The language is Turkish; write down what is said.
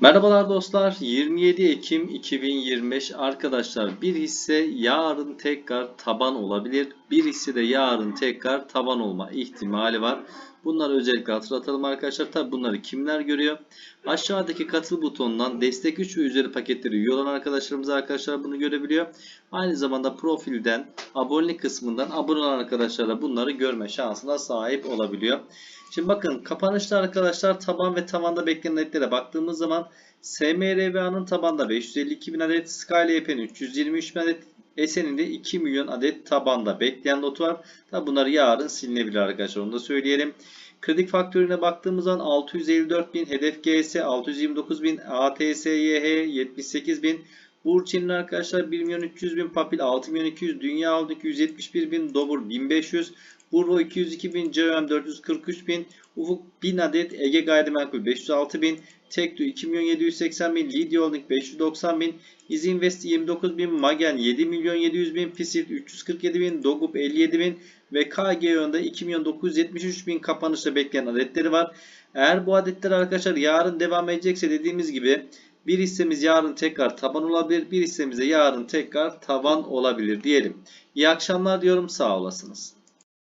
Merhabalar dostlar. 27 Ekim 2025 arkadaşlar bir hisse yarın tekrar taban olabilir. Bir hisse de yarın tekrar taban olma ihtimali var. Bunları özellikle hatırlatalım arkadaşlar. Tabi bunları kimler görüyor? Aşağıdaki katıl butonundan destek 3 ve üzeri paketleri üye olan arkadaşlarımız arkadaşlar bunu görebiliyor. Aynı zamanda profilden abonelik kısmından abone olan arkadaşlar da bunları görme şansına sahip olabiliyor. Şimdi bakın kapanışta arkadaşlar taban ve tavanda beklenen adetlere baktığımız zaman SMRVA'nın tabanda 552 bin adet, SkyLP'nin 323 bin adet, Esen'in de 2 milyon adet tabanda bekleyen notu var. Tabi bunlar yarın silinebilir arkadaşlar onu da söyleyelim. Kredi faktörüne baktığımız zaman 654 bin, hedef GS 629 bin, ATSYH 78 bin, Burçin'in arkadaşlar 1 milyon 300 bin, Papil 6 milyon 200, Dünya Avlu 271 bin, Dobur 1500, Burvo 202 bin, CVM 443 bin, Ufuk 1000 adet, Ege Gayrimenkul 506 bin, Tekdu 2 milyon 780 bin, Lidya Holding 590 bin, İzinvest 29 bin, Magen 7 milyon 700 bin, Pisit 347 bin, Dogup 57 bin ve KG yönde 2 milyon 973 bin kapanışta bekleyen adetleri var. Eğer bu adetler arkadaşlar yarın devam edecekse dediğimiz gibi bir hissemiz yarın tekrar taban olabilir. Bir hissemize yarın tekrar taban olabilir diyelim. İyi akşamlar diyorum. Sağ olasınız.